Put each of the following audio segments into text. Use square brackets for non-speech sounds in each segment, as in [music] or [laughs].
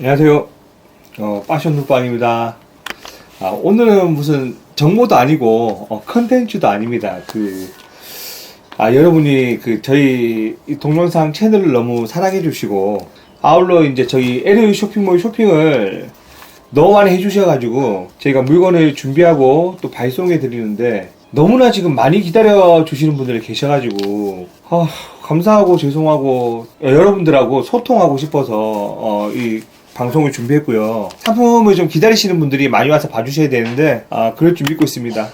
안녕하세요. 어, 파션 누빵입니다. 아, 오늘은 무슨 정보도 아니고 어, 컨텐츠도 아닙니다. 그 아, 여러분이 그 저희 이 동영상 채널을 너무 사랑해 주시고 아울러 이제 저희 LA 쇼핑몰 쇼핑을 너무 많이 해주셔가지고 저희가 물건을 준비하고 또 발송해 드리는데 너무나 지금 많이 기다려 주시는 분들이 계셔가지고 아, 감사하고 죄송하고 여러분들하고 소통하고 싶어서 어, 이 방송을 준비했고요. 상품을 좀 기다리시는 분들이 많이 와서 봐주셔야 되는데 아, 그럴 줄 믿고 있습니다.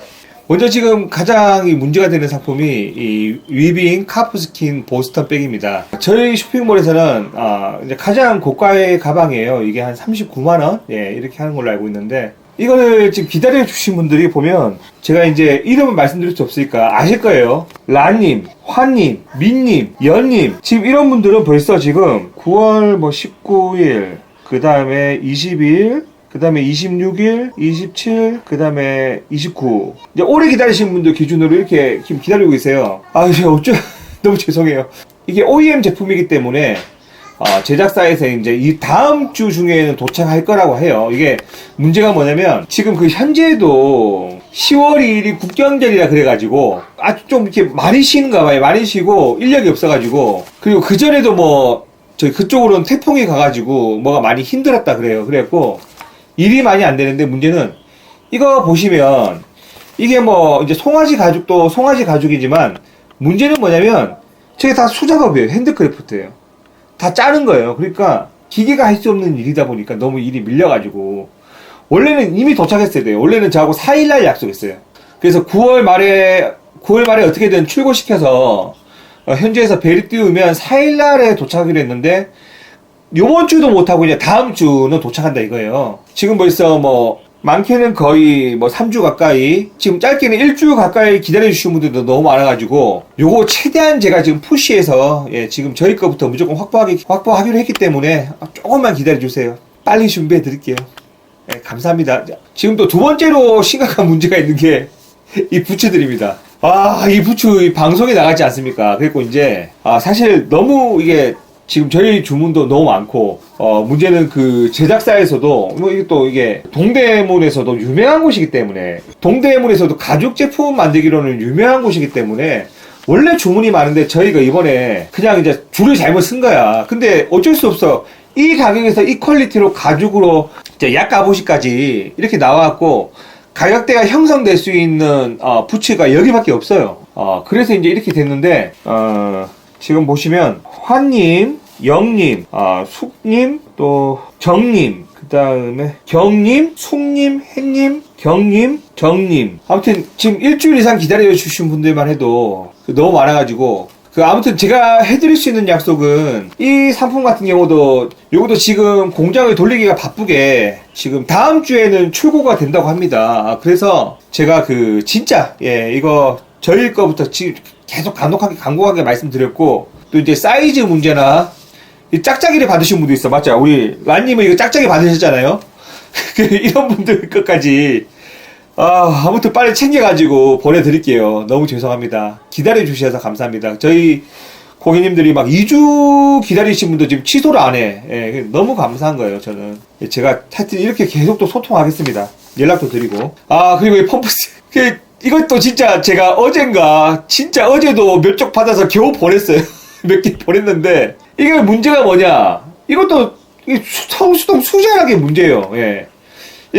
먼저 지금 가장 이 문제가 되는 상품이 이 위빙 카프스킨 보스턴 백입니다. 저희 쇼핑몰에서는 아, 가장 고가의 가방이에요. 이게 한 39만 원, 예 이렇게 하는 걸로 알고 있는데 이거를 지금 기다려 주신 분들이 보면 제가 이제 이름을 말씀드릴 수 없으니까 아실 거예요. 라님, 환님, 민님, 연님 지금 이런 분들은 벌써 지금 9월 뭐 19일 그 다음에 20일 그 다음에 26일, 27, 그 다음에 29. 이제 오래 기다리신 분들 기준으로 이렇게 지금 기다리고 계세요. 아, 이제 어쩌, [laughs] 너무 죄송해요. 이게 OEM 제품이기 때문에, 어, 제작사에서 이제 이 다음 주 중에는 도착할 거라고 해요. 이게 문제가 뭐냐면, 지금 그 현재도 10월 2일이 국경절이라 그래가지고, 아주 좀 이렇게 많이 쉬는가 봐요. 많이 쉬고, 인력이 없어가지고, 그리고 그 전에도 뭐, 저희 그쪽으로는 태풍이 가가지고, 뭐가 많이 힘들었다 그래요. 그래갖고, 일이 많이 안 되는데 문제는 이거 보시면 이게 뭐 이제 송아지 가죽도 송아지 가죽이지만 문제는 뭐냐면 저게 다 수작업이에요. 핸드크래프트예요. 다 짜는 거예요. 그러니까 기계가 할 수 없는 일이다 보니까 너무 일이 밀려가지고 원래는 이미 도착했어야 돼요. 원래는 저하고 4일날 약속했어요. 그래서 9월 말에 9월 말에 어떻게든 출고시켜서 어, 현지에서 배를 띄우면 4일날에 도착하기로 했는데 요번 주도 못하고 이제 다음 주는 도착한다 이거예요. 지금 벌써 뭐 많게는 거의 뭐 3주 가까이 지금 짧게는 1주 가까이 기다려 주신 분들도 너무 많아가지고 요거 최대한 제가 지금 푸시해서 예 지금 저희 거부터 무조건 확보하기 확보하기로 했기 때문에 조금만 기다려 주세요. 빨리 준비해 드릴게요. 예, 감사합니다. 지금 또 두 번째로 심각한 문제가 있는 게 이 부츠들입니다. 아, 이 부츠 이 방송에 나가지 않습니까? 그리고 이제 아, 사실 너무 이게 지금 저희 주문도 너무 많고 어 문제는 그 제작사에서도 뭐 이게 또 이게 동대문에서도 유명한 곳이기 때문에 동대문에서도 가죽 제품 만들기로는 유명한 곳이기 때문에 원래 주문이 많은데 저희가 이번에 그냥 이제 줄을 잘못 쓴 거야. 근데 어쩔 수 없어. 이 가격에서 이 퀄리티로 가죽으로 이제 약가보시까지 이렇게 나와갖고 가격대가 형성될 수 있는 어, 부츠가 여기밖에 없어요. 어, 그래서 이제 이렇게 됐는데 어, 지금 보시면 환님, 영님, 아, 숙님, 또 정님, 그 다음에 경님, 숙님, 햇님, 경님, 정님. 아무튼 지금 일주일 이상 기다려 주신 분들만 해도 너무 많아가지고 그 아무튼 제가 해드릴 수 있는 약속은 이 상품 같은 경우도 요것도 지금 공장을 돌리기가 바쁘게 지금 다음 주에는 출고가 된다고 합니다. 아, 그래서 제가 그 진짜 예 이거 저희 거부터 지, 계속 간곡하게 간곡하게 말씀드렸고 또 이제 사이즈 문제나 이 짝짝이를 받으신 분도 있어 맞죠? 우리 란님은 이거 짝짝이 받으셨잖아요. [laughs] 그 이런 분들 것까지 아, 아무튼 빨리 챙겨가지고 보내드릴게요. 너무 죄송합니다. 기다려주셔서 감사합니다. 저희 고객님들이 막 2주 기다리신 분도 지금 취소를 안 해. 예, 너무 감사한 거예요, 저는. 제가 하여튼 이렇게 계속 또 소통하겠습니다. 연락도 드리고. 아, 그리고 이 펌프스. [laughs] 그, 이것도 진짜 제가 어젠가, 진짜 어제도 몇 쪽 받아서 겨우 보냈어요. [laughs] 몇 개 보냈는데, 이게 문제가 뭐냐. 이것도 이 수- 성수동 수제하게 문제예요. 예.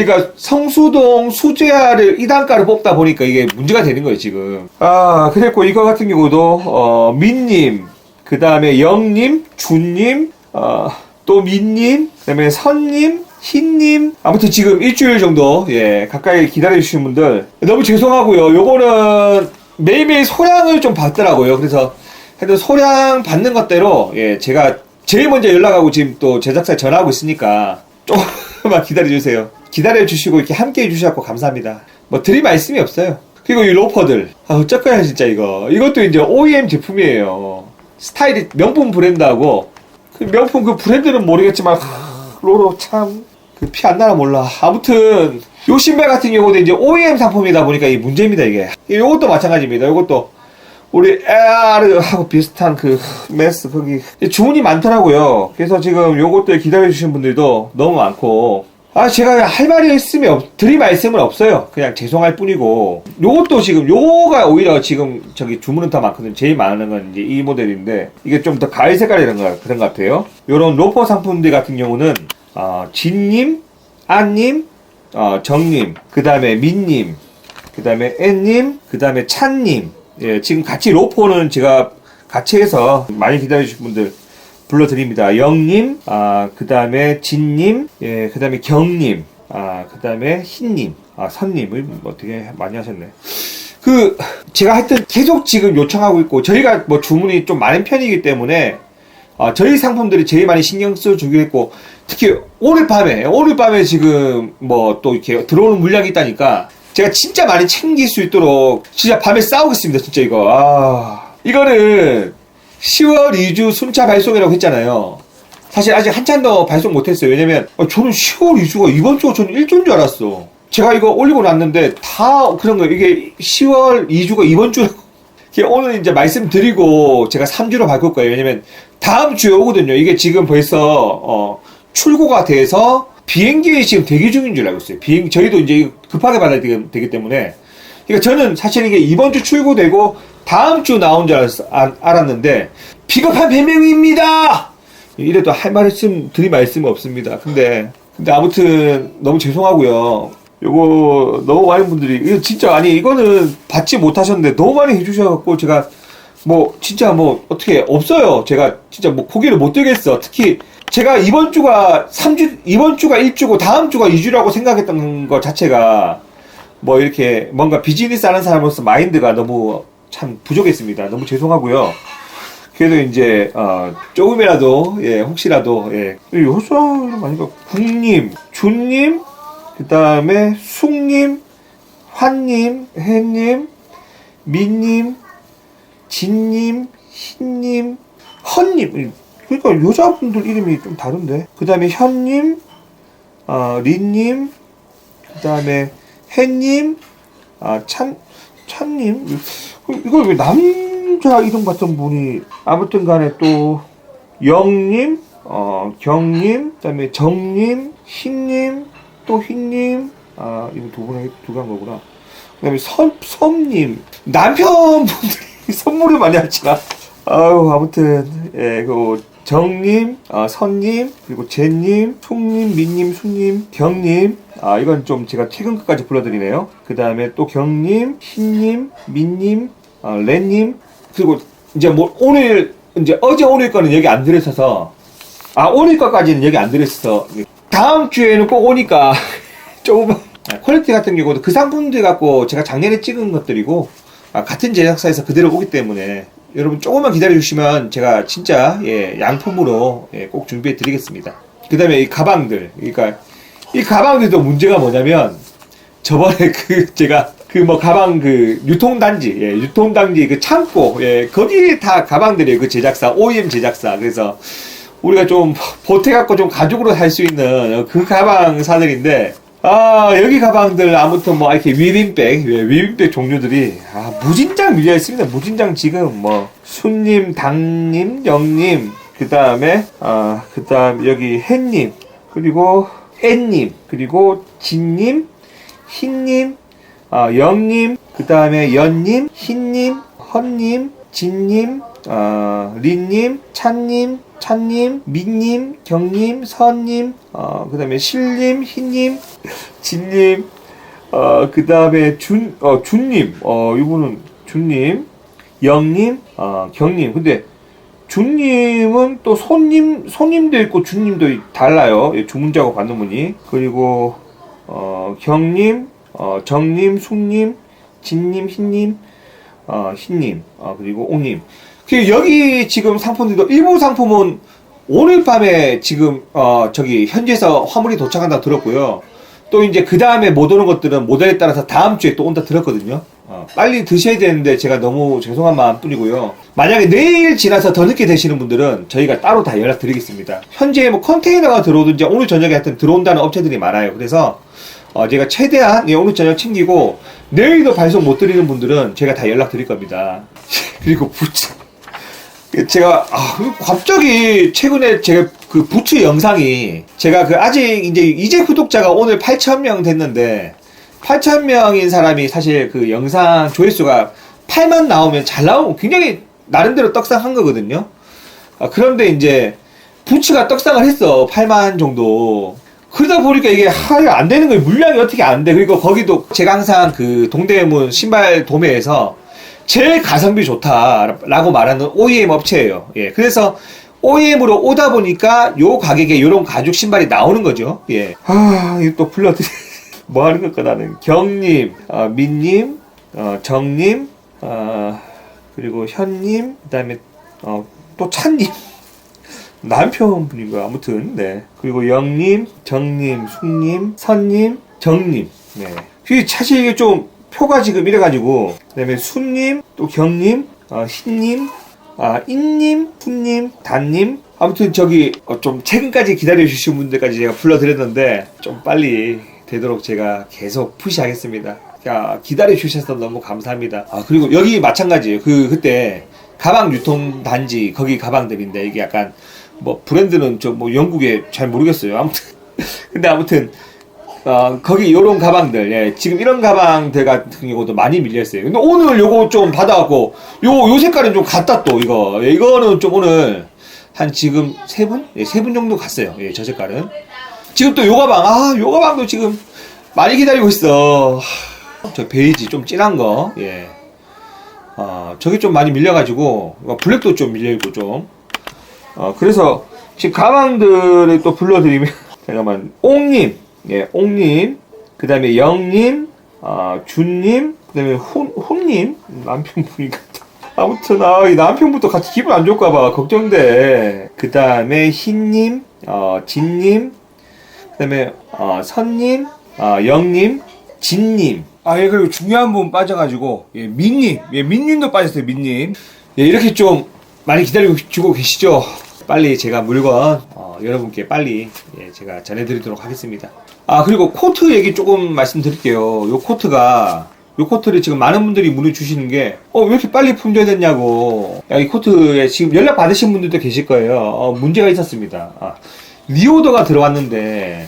그러니까 성수동 수제화를 2단가를 뽑다 보니까 이게 문제가 되는 거예요 지금. 아 그랬고 이거 같은 경우도 어 민님 그 다음에 영님 준님 어 또 민님 그 다음에 선님 흰님. 아무튼 지금 일주일 정도 예 가까이 기다려 주신 분들 너무 죄송하고요. 요거는 매일매일 소량을 좀 받더라고요. 그래서 하여튼 소량 받는 것대로 예 제가 제일 먼저 연락하고 지금 또 제작사에 전화하고 있으니까 조금만 [laughs] 기다려주세요. 기다려 주시고 이렇게 함께 해 주셔서 감사합니다. 뭐 드릴 말씀이 없어요. 그리고 이 로퍼들. 아, 어쩔 거야, 진짜 이거. 이것도 이제 OEM 제품이에요. 스타일이 명품 브랜드하고, 그 명품 그 브랜드는 모르겠지만, 하, 로로 참, 그 피 안 나나 몰라. 아무튼, 요 신발 같은 경우도 이제 OEM 상품이다 보니까 이 문제입니다, 이게. 이것도 마찬가지입니다. 이것도 우리 에아르하고 비슷한 그 메스 거기 주문이 많더라고요. 그래서 지금 요것들 기다려 주신 분들도 너무 많고 아 제가 할 말이 있으면 없, 드릴 말씀은 없어요. 그냥 죄송할 뿐이고 요것도 지금 요거가 오히려 지금 저기 주문은 더 많거든요. 제일 많은 건 이제 이 모델인데 이게 좀 더 가을 색깔이런 거 그런 것 같아요. 요런 로퍼 상품들 같은 경우는 어, 진님, 안님, 어, 정님, 그 다음에 민님, 그 다음에 앤님, 그 다음에 찬님. 예, 지금 같이 로포는 제가 같이 해서 많이 기다려주신 분들 불러드립니다. 영님, 아, 그 다음에 진님, 예, 그 다음에 경님, 아, 그 다음에 흰님, 아, 선님을 뭐 되게 많이 하셨네. 그, 제가 하여튼 계속 지금 요청하고 있고, 저희가 뭐 주문이 좀 많은 편이기 때문에, 아, 저희 상품들이 제일 많이 신경 써주기로 했고, 특히 오늘 밤에, 오늘 밤에 지금 뭐 또 이렇게 들어오는 물량이 있다니까, 제가 진짜 많이 챙길 수 있도록 진짜 밤에 싸우겠습니다, 진짜 이거. 아, 이거는 10월 2주 순차 발송이라고 했잖아요. 사실 아직 한참 더 발송 못했어요. 왜냐면 어, 저는 10월 2주가 이번 주가 저는 1주인 줄 알았어. 제가 이거 올리고 났는데 다 그런 거예요. 이게 10월 2주가 이번. 이게 오늘 이제 말씀드리고 제가 3주로 바꿀 거예요. 왜냐면 다음 주에 오거든요. 이게 지금 벌써 어, 출고가 돼서 비행기에 지금 대기 중인 줄 알고 있어요. 비행 저희도 이제 급하게 받아야 되기 때문에 그러니까 저는 사실 이게 이번 주 출고되고 다음 주 나온 줄 알았, 아- 알았는데 비겁한 변명입니다. 이래도 할 말씀 드릴 말씀은 없습니다. 근데 근데 아무튼 너무 죄송하고요. 요거 너무 많은 분들이 이거 진짜 아니 이거는 받지 못하셨는데 너무 많이 해주셔갖고 제가 뭐 진짜 뭐 어떻게 없어요. 제가 진짜 뭐 고개를 못 들겠어. 특히 제가 이번 주가 3주 이번 주가 1주고 다음 주가 2주라고 생각했던 것 자체가 뭐 이렇게 뭔가 비즈니스 하는 사람으로서 마인드가 너무 참 부족했습니다. 너무 죄송하고요. 그래도 이제 어 조금이라도 예 혹시라도 예 호수아 아니까 국님, 준님, 그 다음에 숙님, 환님, 해님, 민님, 진님, 흰님, 헌님. 그러니까 여자분들 이름이 좀 다른데. 그 다음에 현님, 어, 린님, 그 다음에 해님, 아, 찬, 찬님. 이거 왜 남자 이름 같은 분이 아무튼 간에 또 영님, 어, 경님, 그 다음에 정님, 흰님, 또 흰님, 아, 이거 두 분에 두간 거구나. 그 다음에 선, 섬님, 남편분들이 [laughs] 선물을 많이 하시나? 아유, 아무튼, 예, 그, 정님, 아, 선님, 그리고 제님, 숙님, 민님, 수님, 경님, 아, 이건 좀 제가 최근까지 불러드리네요. 그 다음에 또 경님, 흰님, 민님, 아, 렌님, 그리고 이제 뭐, 오늘, 이제 어제 오늘 거는 여기 안 들어있어서, 아, 오늘 거까지는 여기 안 들어있어서, 다음 주에는 꼭 오니까, [laughs] 조금, 아, 퀄리티 같은 경우도 그 상품들 갖고 제가 작년에 찍은 것들이고, 아, 같은 제작사에서 그대로 오기 때문에, 여러분 조금만 기다려 주시면 제가 진짜, 예, 양품으로, 예, 꼭 준비해 드리겠습니다. 그 다음에 이 가방들, 그러니까, 이 가방들도 문제가 뭐냐면, 저번에 [laughs] 그, 제가, 그 뭐 가방 그 유통단지, 예, 유통단지 그 창고, 예, 거기에 다 가방들이에요. 그 제작사, OEM 제작사. 그래서, 우리가 좀 보태갖고 좀 가죽으로 살 수 있는 그 가방 사들인데 아 여기 가방들 아무튼 뭐 이렇게 위빙백 예, 위빙백 종류들이 아 무진장 밀려 있습니다. 무진장 지금 뭐 순님 당님 영님 그 다음에 아 그 다음 여기 햇님 그리고 앤님 그리고 진님 흰님 아 영님 그 다음에 연님 흰님 헌님 진님 아 린님 찬님 찬님, 민님, 경님, 선님, 어, 그 다음에 실님, 흰님, 진님, 어, 그 다음에 준, 어, 준님, 어, 이분은 준님, 영님, 어, 경님. 근데 준님은 또 손님, 손님도 있고 준님도 달라요. 예, 주문 작업 받는 분이. 그리고, 어, 경님, 어, 정님, 숙님, 진님, 흰님, 어, 흰님, 어, 그리고 옹님. 그 여기 지금 상품들도 일부 상품은 오늘 밤에 지금 어 저기 현지에서 화물이 도착한다 들었고요. 또 이제 그 다음에 못 오는 것들은 모델에 따라서 다음 주에 또 온다 들었거든요. 어, 빨리 드셔야 되는데 제가 너무 죄송한 마음 뿐이고요. 만약에 내일 지나서 더 늦게 되시는 분들은 저희가 따로 다 연락 드리겠습니다. 현재 뭐 컨테이너가 들어오든지 오늘 저녁에 하여튼 들어온다는 업체들이 많아요. 그래서 어, 제가 최대한 예, 오늘 저녁 챙기고 내일도 발송 못 드리는 분들은 제가 다 연락 드릴 겁니다. [laughs] 그리고 부츠 제가 아, 갑자기 최근에 제가 그 부츠 영상이 제가 그 아직 이제 이제 구독자가 오늘 8,000명 됐는데 8,000명인 사람이 사실 그 영상 조회수가 8만 나오면 잘 나오고 굉장히 나름대로 떡상한 거거든요. 아, 그런데 이제 부츠가 떡상을 했어 8만 정도. 그러다 보니까 이게 하안 되는 거예요. 물량이 어떻게 안 돼. 그리고 거기도 제가 항상 그 동대문 신발 도매에서 제일 가성비 좋다라고 말하는 OEM 업체예요. 예. 그래서 OEM으로 오다 보니까 요 가격에 요런 가죽 신발이 나오는 거죠. 예. 아, 이거 또 불러드리, [laughs] 뭐 하는 걸까, 나는. 경님, 어, 민님, 어, 정님, 어, 그리고 현님, 그 다음에, 어, 또 찬님. [laughs] 남편분인가 아무튼 네 그리고 영님, 정님, 숙님, 선님, 정님 네. 그 사실 이게 좀 표가 지금 이래가지고 그다음에 수님, 또 경님, 어, 신님, 아 인님, 훈님, 단님 아무튼 저기 어, 좀 최근까지 기다려 주신 분들까지 제가 불러드렸는데 좀 빨리 되도록 제가 계속 푸시하겠습니다. 야, 기다려 주셔서 너무 감사합니다. 아 그리고 여기 마찬가지예요. 그 그때 가방 유통 단지 거기 가방들인데 이게 약간 뭐 브랜드는 저뭐 영국에 잘 모르겠어요. 아무튼 [laughs] 근데 아무튼 어, 거기 요런 가방들, 예, 지금 이런 가방들 같은 경우도 많이 밀렸어요. 근데 오늘 요거 좀 받아갖고, 요, 요 색깔은 좀 갔다 또, 이거. 예, 이거는 좀 오늘, 한 지금 세 분? 예, 세분 정도 갔어요. 예, 저 색깔은. 지금 또 요 가방, 아, 요 가방도 지금 많이 기다리고 있어. 하, 저 베이지 좀 진한 거, 예. 어, 저게 좀 많이 밀려가지고, 어, 블랙도 좀 밀려있고 좀. 어, 그래서 지금 가방들을 또 불러드리면, [laughs] 잠깐만, 옥님, 예, 옥님, 그 다음에 영님, 아, 준님, 그 다음에 훈, 훈님, 남편분이 같아. 아무튼, 아, 이 남편부터 같이 기분 안 좋을까봐 걱정돼. 그 다음에 흰님, 어, 진님, 그 다음에, 어, 선님, 어, 영님, 진님. 아, 예, 그리고 중요한 분 빠져가지고, 예, 민님, 예, 민님도 빠졌어요, 민님. 예, 이렇게 좀 많이 기다리고 주고 계시죠? 빨리 제가 물건, 어, 여러분께 빨리, 예, 제가 전해드리도록 하겠습니다. 아, 그리고 코트 얘기 조금 말씀드릴게요. 요 코트가, 요 코트를 지금 많은 분들이 문의 주시는 게, 어, 왜 이렇게 빨리 품절됐냐고. 야, 이 코트에 지금 연락 받으신 분들도 계실 거예요. 어, 문제가 있었습니다. 아, 리오더가 들어왔는데,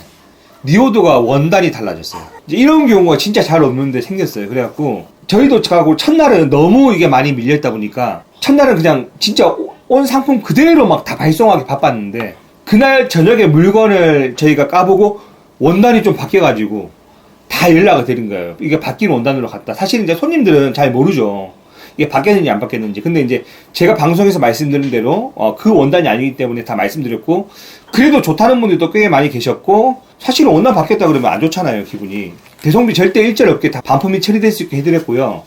리오더가 원단이 달라졌어요. 이런 경우가 진짜 잘 없는데 생겼어요. 그래갖고, 저희도 가고 첫날은 너무 이게 많이 밀렸다 보니까, 첫날은 그냥 진짜 온 상품 그대로 막 다 발송하기 바빴는데, 그날 저녁에 물건을 저희가 까보고, 원단이 좀 바뀌어가지고, 다 연락을 드린 거예요. 이게 바뀐 원단으로 갔다. 사실 이제 손님들은 잘 모르죠. 이게 바뀌었는지 안 바뀌었는지. 근데 이제 제가 방송에서 말씀드린 대로 어, 그 원단이 아니기 때문에 다 말씀드렸고 그래도 좋다는 분들도 꽤 많이 계셨고 사실은 원단 바뀌었다 그러면 안 좋잖아요 기분이. 대성비 절대 일절 없게 다 반품이 처리될 수 있게 해드렸고요.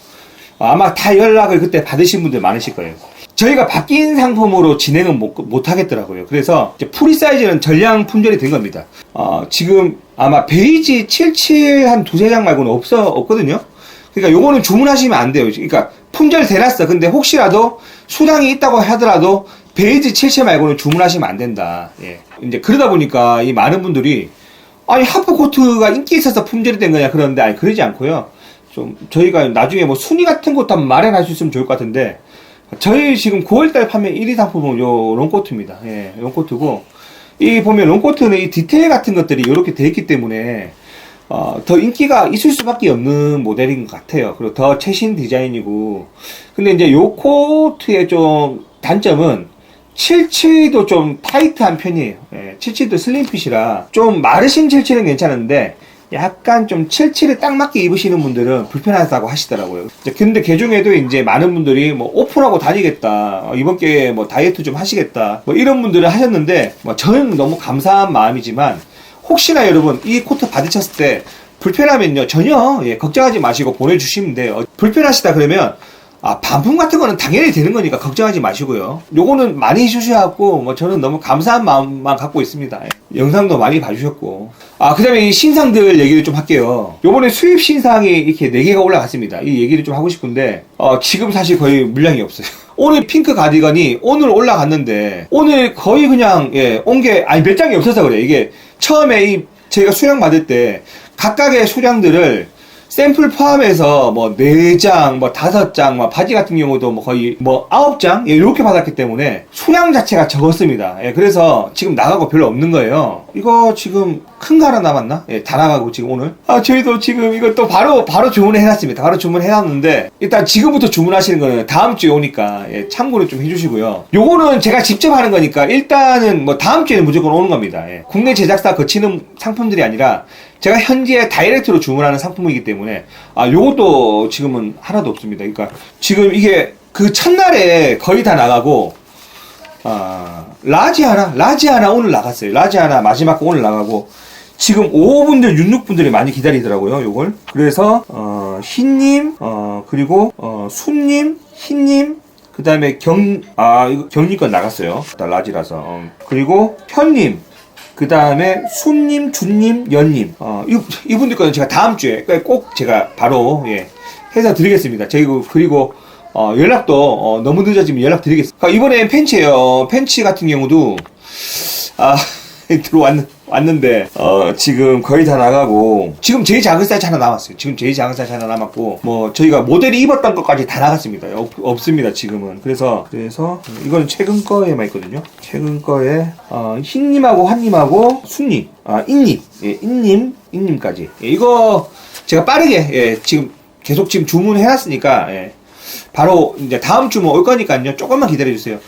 어, 아마 다 연락을 그때 받으신 분들 많으실 거예요. 저희가 바뀐 상품으로 진행은 못, 못 하겠더라고요. 그래서 프리 사이즈는 전량 품절이 된 겁니다. 어, 지금 아마 베이지 77 한 두세 장 말고는 없어, 없거든요. 그러니까 요거는 주문하시면 안 돼요. 그러니까 품절 돼놨어. 근데 혹시라도 수량이 있다고 하더라도 베이지 77 말고는 주문하시면 안 된다. 예. 이제 그러다 보니까 이 많은 분들이 아니 하프 코트가 인기 있어서 품절이 된 거냐 그러는데 아니 그러지 않고요. 좀 저희가 나중에 뭐 순위 같은 것도 한번 마련할 수 있으면 좋을 것 같은데 저희 지금 9월달 판매 1위 상품은 요 롱코트입니다. 예, 롱코트고 이 보면 롱코트는 이 디테일 같은 것들이 이렇게 돼 있기 때문에 어, 더 인기가 있을 수밖에 없는 모델인 것 같아요. 그리고 더 최신 디자인이고 근데 이제 요 코트의 좀 단점은 77도 좀 타이트한 편이에요. 예, 77도 슬림핏이라 좀 마르신 77은 괜찮은데 약간 좀 77에 딱 맞게 입으시는 분들은 불편하다고 하시더라고요. 근데 그 중에도 이제 많은 분들이 뭐 오픈하고 다니겠다. 어, 이번 기회에 뭐 다이어트 좀 하시겠다. 뭐 이런 분들은 하셨는데 뭐 저는 너무 감사한 마음이지만 혹시나 여러분 이 코트 받으셨을 때 불편하면요 전혀 예, 걱정하지 마시고 보내주시면 돼요. 불편하시다 그러면 아, 반품 같은 거는 당연히 되는 거니까 걱정하지 마시고요. 요거는 많이 주셔갖고, 뭐, 저는 너무 감사한 마음만 갖고 있습니다. 영상도 많이 봐주셨고. 아, 그 다음에 이 신상들 얘기를 좀 할게요. 요번에 수입 신상이 이렇게 4개가 올라갔습니다. 이 얘기를 좀 하고 싶은데, 어, 지금 사실 거의 물량이 없어요. [laughs] 오늘 핑크 가디건이 오늘 올라갔는데, 오늘 거의 그냥, 예, 온 게, 아니, 몇 장이 없어서 그래요. 이게 처음에 이, 제가 수량 받을 때 각각의 수량들을 샘플 포함해서 뭐 4장, 뭐 5장, 뭐 바지 같은 경우도 뭐 거의 뭐 9장 예, 이렇게 받았기 때문에 수량 자체가 적었습니다. 예, 그래서 지금 나가고 별로 없는 거예요. 이거 지금 큰 거 하나 남았나? 예, 다 나가고 지금 오늘. 아, 저희도 지금 또 바로 바로 주문을 해놨습니다. 바로 주문해놨는데 일단 지금부터 주문하시는 거는 다음 주에 오니까 예, 참고를 좀 해주시고요. 요거는 제가 직접 하는 거니까 일단은 뭐 다음 주에는 무조건 오는 겁니다. 예. 국내 제작사 거치는 상품들이 아니라 제가 현재 다이렉트로 주문하는 상품이기 때문에 아 요것도 지금은 하나도 없습니다. 그러니까 지금 이게 그 첫날에 거의 다 나가고 아 라지 하나 라지 하나 오늘 나갔어요. 라지 하나 마지막 거 오늘 나가고 지금 5분들 66분들이 많이 기다리더라고요. 요걸 그래서 어 흰님 어 그리고 어 순님 흰님 그 다음에 경, 아, 건 나갔어요. 다 라지라서. 어. 그리고 현님, 그 다음에 순님, 준님, 연님. 어, 이, 이분들 거는 제가 다음 주에 꼭 제가 바로, 예, 해서 드리겠습니다. 저희고, 그리고, 어, 연락도, 어, 너무 늦어지면 연락 드리겠습니다. 그러니까 이번엔 팬츠예요 팬츠 같은 경우도, 아, [laughs] 들어왔는, 왔는데, 어, 지금 거의 다 나가고, 지금 제일 작은 사이즈 하나 남았어요. 지금 제일 작은 사이즈 하나 남았고, 뭐, 저희가 모델이 입었던 것까지 다 나갔습니다. 없, 없습니다, 지금은. 그래서, 그래서, 이건 최근 거에만 있거든요. 최근 거에, 어, 흰님하고 환님하고 순님, 아, 인님, 예, 인님, 인님까지. 예, 이거, 제가 빠르게, 예, 지금 계속 지금 주문해놨으니까, 예, 바로 이제 다음 주면 올 거니까요. 조금만 기다려주세요.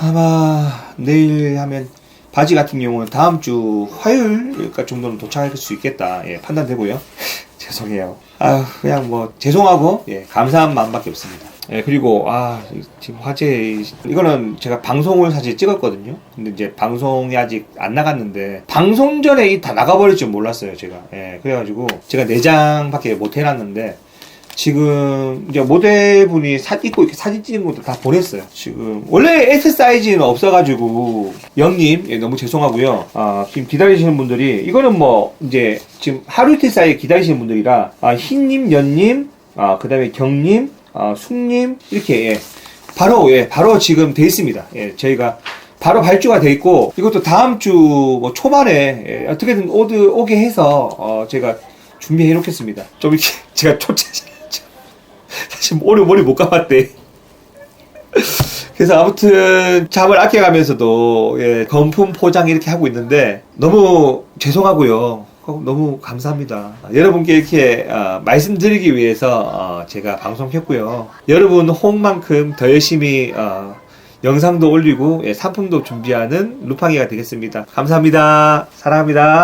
아마 내일 하면 바지 같은 경우는 다음 주 화요일까 정도는 도착할 수 있겠다. 예, 판단되고요. [laughs] 죄송해요. 아, 그냥 뭐 죄송하고 예, 감사한 마음밖에 없습니다. 예, 그리고 아, 지금 화제 이거는 제가 방송을 사실 찍었거든요. 근데 이제 방송이 아직 안 나갔는데 방송 전에 이 다 나가버릴 줄 몰랐어요, 제가. 예, 그래가지고 제가 4장밖에 못 해놨는데 지금 이제 모델분이 사 입고 이렇게 사진 찍은 것도 다 보냈어요. 지금 원래 S 사이즈는 없어가지고 영님 예, 너무 죄송하고요. 아 지금 기다리시는 분들이 이거는 뭐 이제 지금 하루 이틀 사이에 기다리시는 분들이라 아 흰님, 연님, 아 그다음에 경님, 아 숙님 이렇게 예, 바로 예 바로 지금 돼 있습니다. 예 저희가 바로 발주가 돼 있고 이것도 다음 주 뭐 초반에 예, 어떻게든 오드 오게 해서 어 제가 준비해 놓겠습니다. 좀 이렇게 [laughs] 제가 초짜 [laughs] 사실 오늘 머리 못 감았대. 그래서 아무튼 잠을 아껴가면서도 예, 건품 포장 이렇게 하고 있는데 너무 죄송하고요. 너무 감사합니다. 여러분께 이렇게 어, 말씀드리기 위해서 어, 제가 방송 켰고요. 여러분 호응만큼 더 열심히 어, 영상도 올리고 예, 상품도 준비하는 루팡이가 되겠습니다. 감사합니다. 사랑합니다.